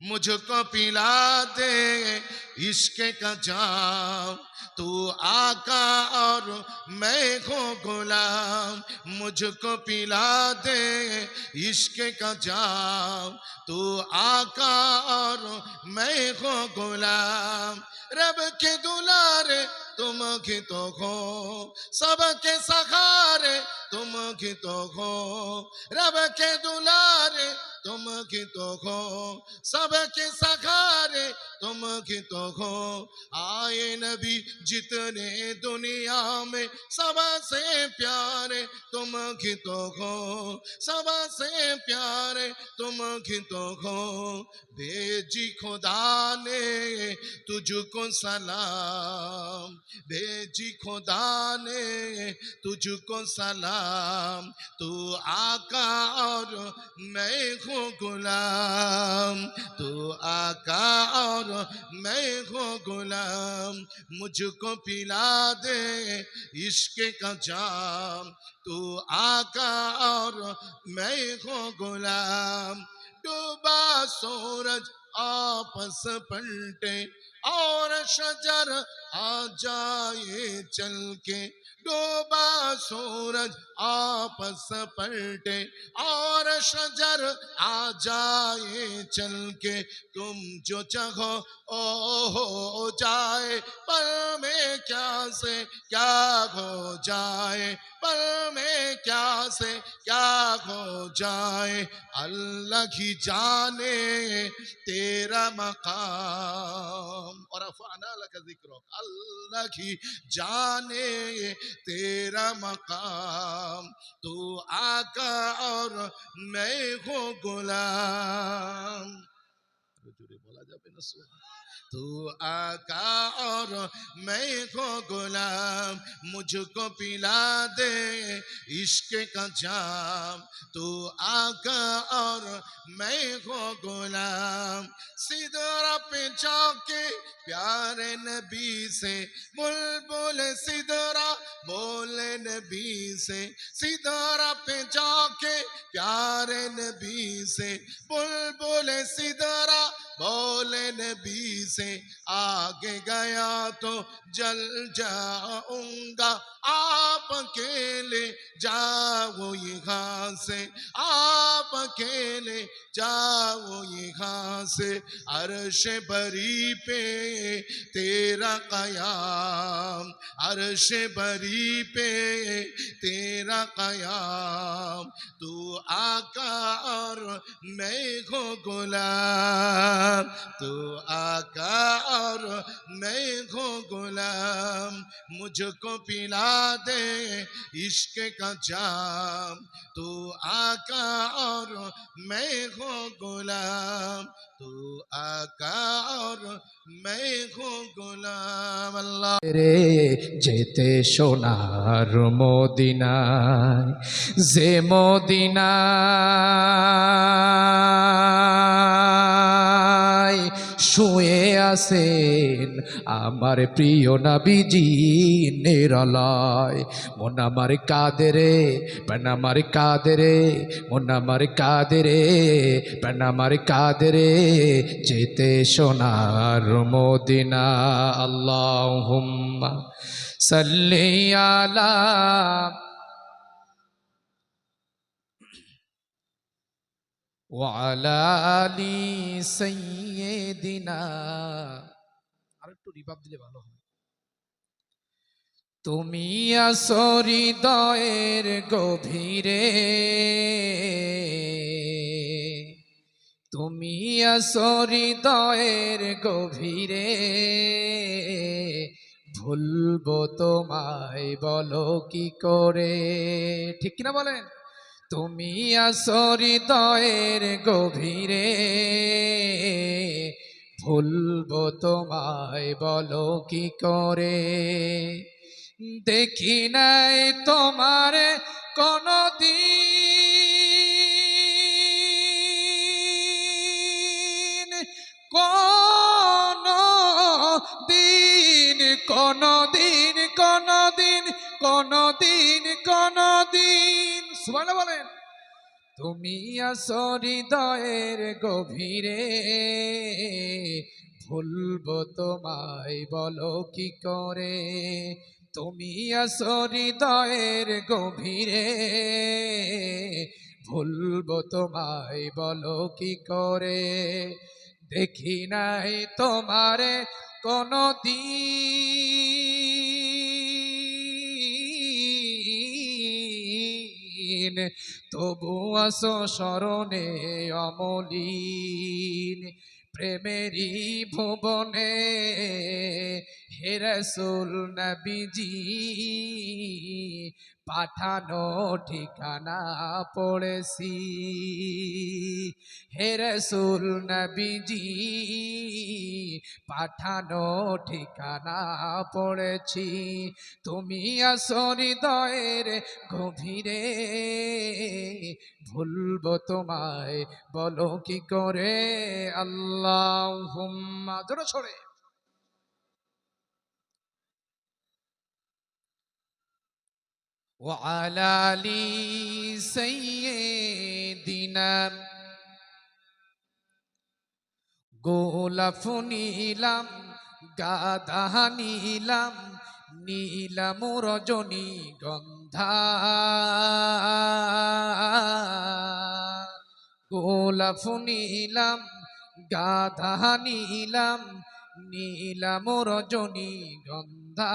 मुझको पिला दे इश्क का जाम तू आका और मैं हो गुलाम मुझको पिला दे इश्क का जाम तू आका और मैं हो गुलाम रब के दुलारे तुम की तो हो सबके सहारे तुम की तो हो रब के दुलारे तुम की तो हो सबके सहारे तुम की तो हो आए नबी जितने दुनिया में सबसे प्यारे तुम की तो हो सबसे प्यारे तुम की तो हो भेजी खुदा ने तुझको सलाम भेजी खुदा ने तुझको सलाम तू आका और मैं हूँ गुलाम तू आका और मैं हूँ गुलाम मुझको पिला दे इश्क का जाम तू आका और मैं हूँ गुलाम डूबा सूरज आपस पलटे और शजर आ जाए चल के। डूबा सूरज आपस पलटे, और शजर आ जाए चल के। तुम जो चाहो ओ हो जाए। पल में क्या से क्या हो जाए? पल में क्या से क्या हो जाए? अल्लाह ही जाने तेरा मकाम। اللهم ورفعنا لك ذكرك اللہ کی جانے تیرا مقام تو آقا اور میں ہوں غلام আরো জোরে বলা যাবে না সুবহান तू आका और मैं हो गुलाम मुझको पिला दे इश्क का जाम तू आका और मैं हो गुलाम सिदरा पे जाके प्यारे नबी से बुलबुल सिदरा बोले नबी से सिदरा पे जाके प्यारे नबी से बुलबुल सिदरा बोले नबी से आगे गया तो जल जाऊंगा आप अकेले जाओ यहाँ से आप अकेले जाओ यहाँ से अर्श बरी पे तेरा कयाम अर्श बरी पे तेरा कयाम तू आका और मैं हो गुलाम तू आका और मैं हो गुलाम मुझको पिला दे इश्क का जाम तू आका और मैं हो गुलाम तू आका और मैं हो गुलाम अल्लाह রে যেতে সোনার মদিনায় যে মদিনায় শুয়ে আছেন আমার প্রিয় নাবিজি নিরলয়। মন আমার কাদেরে পেন আমার কাদেরে, মন আমার কাদেরে পেন আমার কাদেরে, যেতে সোনার মদিনা। আল্লাহ সাল্লি আলা ওয়ালা আলি সাইয়্যিদিনা আরেকটু রিভাব দিলে ভালো হয়। তুমি আসো হৃদয়ের গভীরে। তুমি আসো হৃদয়ের গভীরে। ভুলবো তোমায় বলো কি করে? ঠিক কিনা বলেন? তুমি আসো হৃদয়ের গভীরে, ভুলবো তোমায় বলো কি করে? দেখি নাই তোমার কোনো দিন কোন দিন কোন দিন কোন দিন কোন দিন কোন বলেন, তুমি আসো হৃদয়ের গভীরে, ভুলবো তোমায় বলো কি করে? তুমি আসো হৃদয়ের গভীরে, ভুলবো তোমায় বলো কি করে? দেখি নাই তোমারে কোনো দিন তবু আসো স্মরণে অমলিন। প্রেমেরই ভুবনে হে রসুল নবীজি, পাঠানো ঠিকানা পড়েছি। হে রসুল নবীজি, পাঠানো ঠিকানা পড়েছি। তুমি আসো হৃদয়ের গভীরে, ভুলবো তোমায় বলো কি করে? আল্লাহ হুম্মা জোরে ছড়ে وعلى آل سيدنا গোলাপ নিলাম গাধা নিলাম নীলাম রজনী গন্ধা গোলাপ নিলাম গাধা নিলাম নীলাম রজনী গন্ধা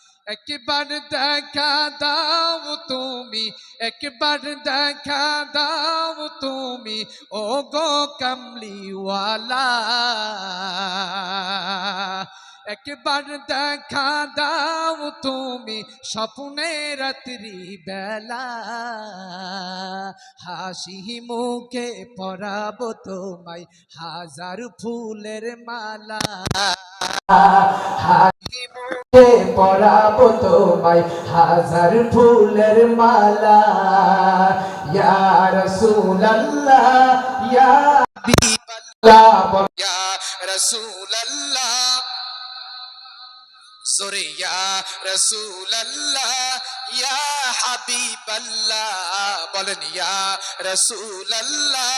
একবার দেখা দাও তুমি একবার দেখা দাও তুমি ও গো কামলিওয়ালা। একবার দেখা দাও তুমি স্বপ্নে রাত্রি বেলা। হাসি মুখে পরাবো তোমায় হাজার ফুলের মালা। হাসি মুখে পরাবো তোমায় হাজার ফুলের মালা। ইয়া রাসূলুল্লাহ, ইয়া হাবিবাল্লাহ, ইয়া জোরে ইয়া রাসূলুল্লাহ, ইয়া বলেন, ইয়া রাসূলুল্লাহ,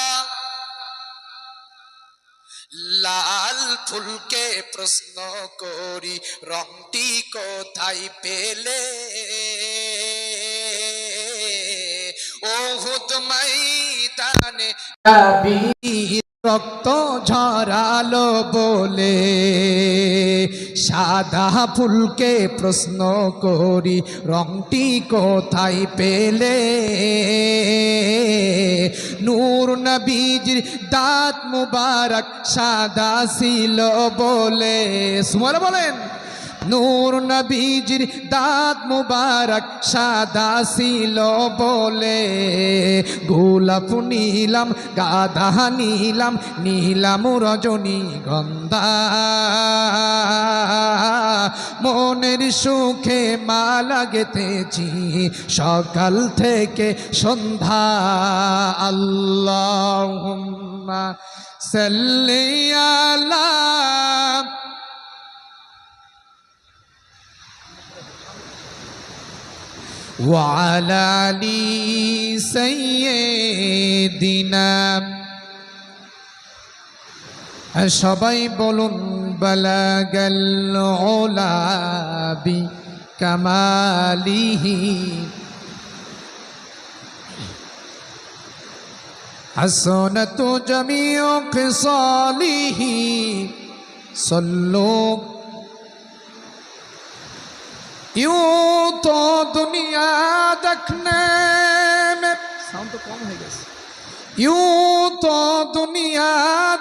লাল ফুলকে প্রশ্ন করি, রংটি কোথায় পেলে? ওহুদ ময়দানে নবীর রক্ত ঝরালো বলে সাদা ফুলকে প্রশ্ন করি, রংটি কোথায় পেলে? নূর নবীজির দাঁত মুবারক সাদা ছিল বলে। সুমার বলেন। নূর নবীজির দাঁত মুবারক সাদা ছিল বলে। গোলাপ নীলাম, গাধা নীলাম নীলাম রজনী গন্ধা। মনের সুখে মালা গেতেছি সকাল থেকে সন্ধ্যা। আল্লাহ সাল্লিয়ালা وعلى آل سيدنا সবাই বলুন বালাগাল ওলাবি কামালিহি حسنت جميع خصاله صلوا यूं तो दुनिया देखने में साउंड तो कम है गैस यूं तो दुनिया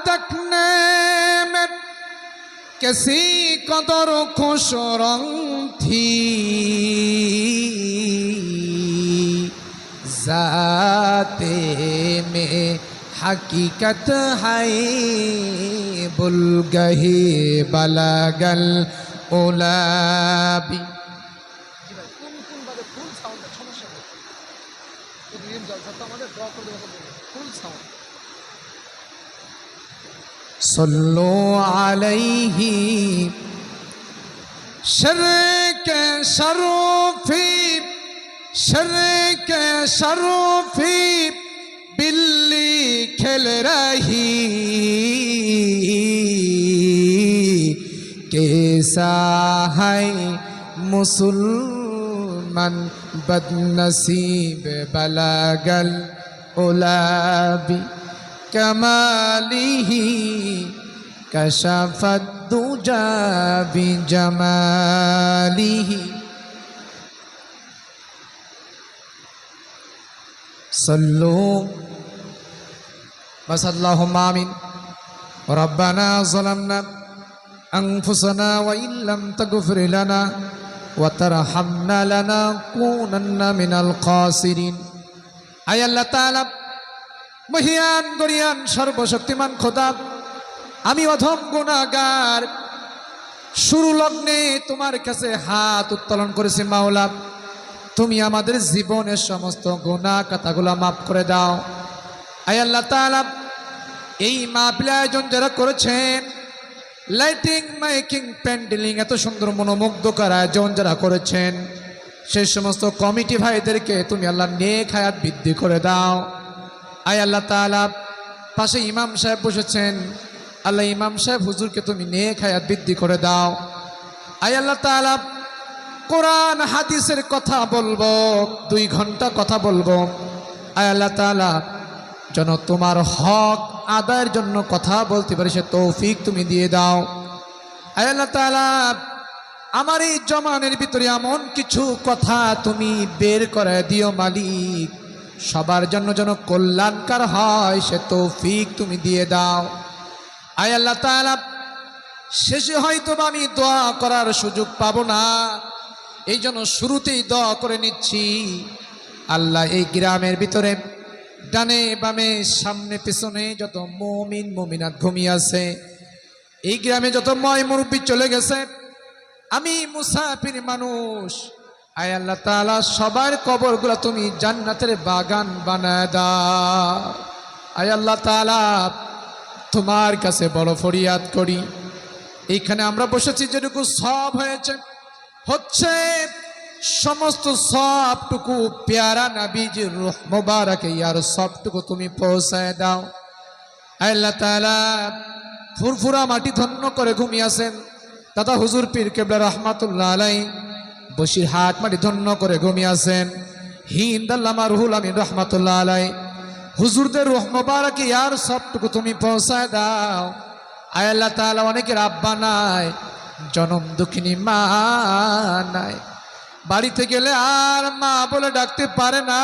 देखने में किसी कदर खुश रंग थी जाते में हकीकत है बुल गही बलगल ओलाबी কোন صلوا عليه شرك شرفي شرك شرفي بلی کھل رہی کیسا ہے مسلمان بد نصیب بلاگل اولا بھی كشف الدجى بجماله صلوا بس اللهم آمين ربنا ظلمنا أنفسنا وإن لم تغفر لنا وترحمنا لنكونن من الخاسرين أي الله تعالى মহিয়ান গরিয়ান সর্বশক্তিমান খোদা, আমি অধম গুণাগার। শুরু লগ্নে তোমার কাছে হাত উত্তোলন করেছি মাওলা। তুমি আমাদের জীবনের সমস্ত গুণা কথাগুলো মাফ করে দাও। আল্লাহ তাআলা, এই মাহফিল আয়োজন যারা করেছেন, লাইটিং, মাইকিং, প্যান্ডেলিং, এত সুন্দর মনোমুগ্ধকর আয়োজন যারা করেছেন, সেই সমস্ত কমিটি ভাইদেরকে তুমি আল্লাহ নেক হায়াত বৃদ্ধি করে দাও। আয় আল্লাহ তাআলা, পাশে ইমাম সাহেব বসেছেন। আল্লাহ ইমাম সাহেব, হুজুরকে তুমি নেক হায়াত বৃদ্ধি করে দাও। আয় আল্লাহ তাআলা, কোরআন, হাদিসের কথা বলব, দুই ঘণ্টা কথা বলব। আয় আল্লাহ তাআলা, যেন তোমার হক আদায়ের জন্য কথা বলতে পারি, সে তৌফিক তুমি দিয়ে দাও। আয় আল্লাহ তাআলা, আমার এই জমানের ভিতরে এমন কিছু কথা তুমি বের করে দিও মালিক। সবার জন্য যেন কল্যাণকার হয়, সে তৌফিক তুমি দিয়ে দাও। আয় আল্লাহ শেষে হয়তো আমি দোয়া করার সুযোগ পাবো না। এই জন্য শুরুতেই দোয়া করে নিচ্ছি। আল্লাহ এই গ্রামের ভিতরে, ডানে বামে, সামনে পেছনে যত মমিন, মমিনাত ঘুমিয়ে আছে, এই গ্রামে যত ময় মুরব্বী চলে গেছে, আমি মুসাফির মানুষ আয় আল্লাহ তাআলা, সবার কবরগুলো তুমি জান্নাতের বাগান বানায় দাও। আয় আল্লাহ তাআলা, তোমার কাছে বড় ফরিয়াদ করি। এইখানে আমরা বসেছি, যেটুকু সব হয়েছে। হচ্ছে সমস্ত সবটুকু পেয়ারা নাবিজির রুহ মোবারকে, ইয়ার সবটুকু তুমি পৌঁছায় দাও। আল্লাহ তালা ফুরফুরা মাটি ধন্য করে ঘুমিয়েছেন দাদা হুজুর পীর কেবলা রহমাতুল্লাহ আলাই বসির হাত মাটি ধন্য করে ঘুমিয়েছেন হিন্দ আল্লামা রুহুল আমিন রহমাতুল্লাহ আলাই হুজুরদের রুহ মোবারকে ইয়ার সবটুকু তুমি পৌঁছায় দাও। আয় আল্লাহ তাআলা অনেকের আব্বা নাই, জনম দুঃখিনী মা নাই। বাড়িতে গেলে আর মা বলে ডাকতে পারে না।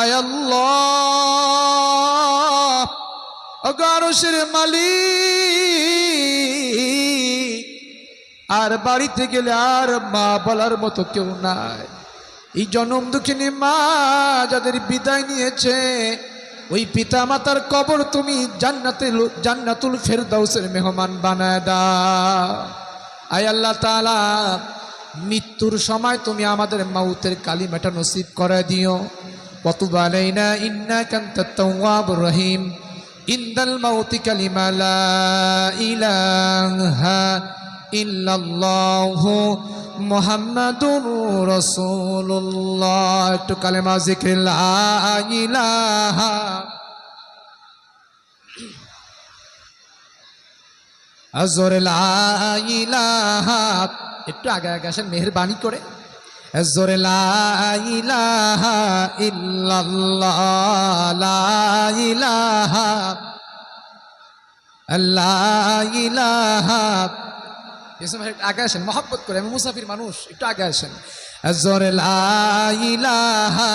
আয় আল্লাহ মালিক। আর বাড়িতে গেলে আর মা বলার মতো কেউ নাই। এই জনম দুঃখিনী মা যাদের বিদায় নিয়েছে, ওই পিতা মাতার কবর তুমি জান্নাতে জান্নাতুল ফেরদাউসের মেহমান বানায় দা আয় আল্লাহ তালা মৃত্যুর সময় তুমি আমাদের মাউতের কালিমাটা নসিব করে দিও। কত বালাই না ইন্না কান্তাব রহিম। ইন্দাল মাউতি কালিমালা ইলাহা ইল্লাল্লাহু মোহাম্মদুর রসুল্লাহ একটু কালে জিকির, লা জোরে একটু আগে আগে আসেন, মেহরবানি করে। জোরে লাইলাহা লা ইলাহা এসে ভাই একটু আগে আসেন মহব্বত করে আমি মুসাফির মানুষ একটু আগে আসেন জোরে লা ইলাহা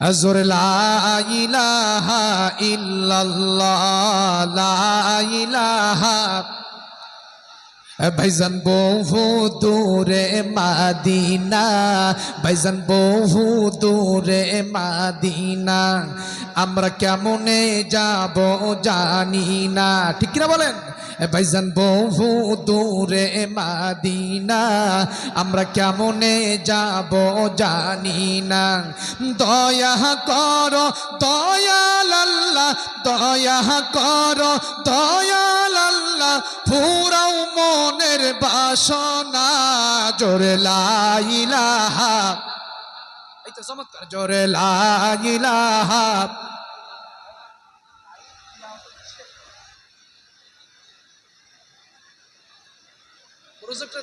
أزر لا إله إلا الله لا إله ভাইজান বহু দূরে মাদিনা, ভাইজান বহু দূরে মাদিনা, আমরা কেমনে যাব জানি না। ঠিক কিনা বলেন? ভাইজান বহু দূরে মাদিনা, আমরা কেমনে যাব জানি না। দয়া কর দয়াল আল্লাহ দয়া কর দয়াল আল্লাহ পুরাও মনের বাসনা জোরে চমৎকার জোরে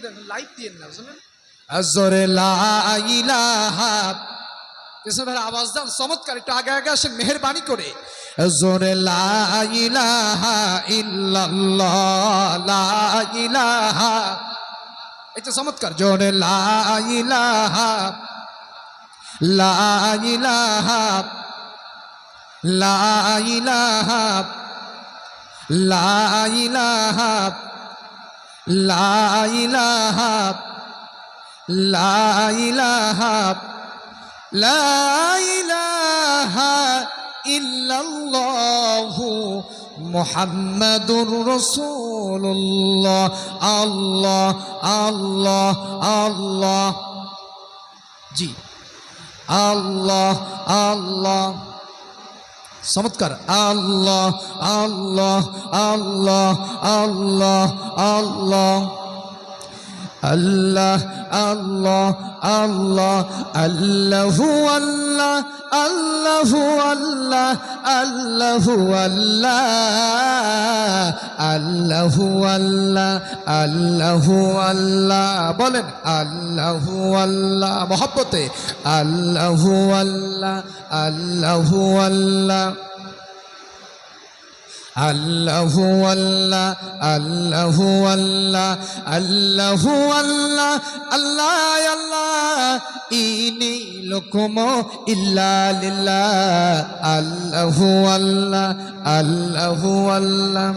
দেন লাইভ দিয়ে না জোরে লাইলাহা ভাই আওয়াজ দাও চমৎকার, একটু আগে আগে আসেন, মেহরবানি করে। জোরে এটা চমৎকার, জোরে লাইলাহা লাইলাহা লাইলাহা লাইলাহা লাইলাহা লাইলাহা মোহাম্মদুর রসুল্লাহ আল্লাহ আল্লাহ আল্লাহ। জি। আল্লাহ আল্লাহ। চমৎকার। আল্লাহ আল্লাহ আল্লাহ আল্লাহ আল্লাহ। আল্লাহ আল্লাহ আল্লাহ, আল্লাহু আল্লাহ আল্লাহু আল্লাহ আল্লাহু আল্লাহ আল্লাহু আল্লাহ আল্লাহু আল্লাহ। বলেন, আল্লাহু আল্লাহ। মহব্বতে, আল্লাহু আল্লাহ আল্লাহু আল্লাহ। আল্লাহু আল্লাহ আল্লাহু আল্লাহ আল্লাহু আল্লাহ আল্লাহ আল্লাহ ইনি লকুম ইল্লা লিল্লাহ আল্লাহু আল্লাহ আল্লাহু আল্লাহ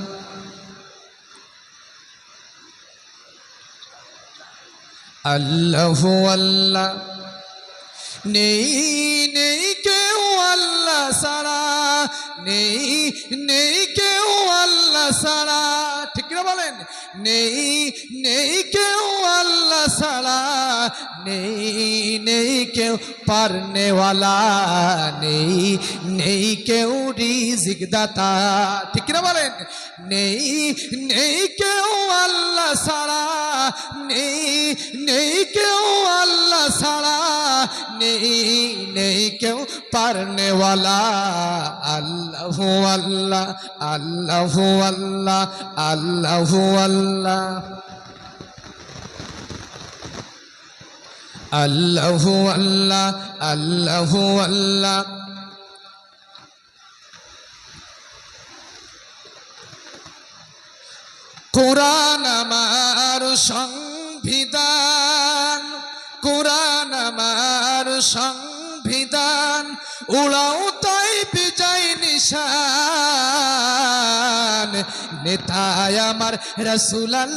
আল্লাহু আল্লাহ নেই নেই কেউ আল্লাহ সারা নেই নেই কেউ আল্লাহ সারা ঠিক না বলেন? নেই নেই কেউ আল্লাহ সারা नहीं नहीं क्यों पारने वाला? नहीं नहीं क्यों रिजिक दाता? ठीक ना बोलें नहीं नहीं क्यों अल्लाह सारा? नहीं नहीं क्यों अल्लाह सारा? नहीं नहीं क्यों पारने वाला? अल्लाह अल्लाह अल्लाह अल्लाह अल्लाह अल्लाह। আল্লাহ আল্লাহ আল্লাহ আল্লাহ। কোরআন আমার সংবিধান, কোরআন আমার সংবিধান উড়াও তাই বিজয় নিশান। নেতায় আমার রসুল্লাহ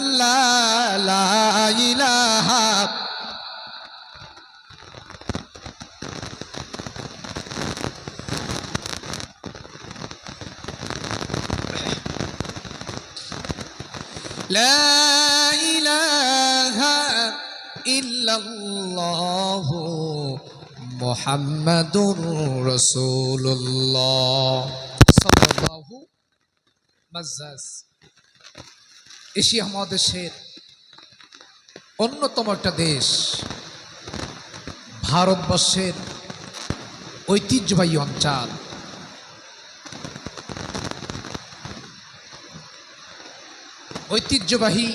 لا إله إلا الله محمد رسول الله صلى الله মাজ্জাজ এশিয়া মহাদেশের অন্যতম একটা দেশ ভারতবর্ষের ঐতিহ্যবাহী অঞ্চল ঐতিহ্যবাহী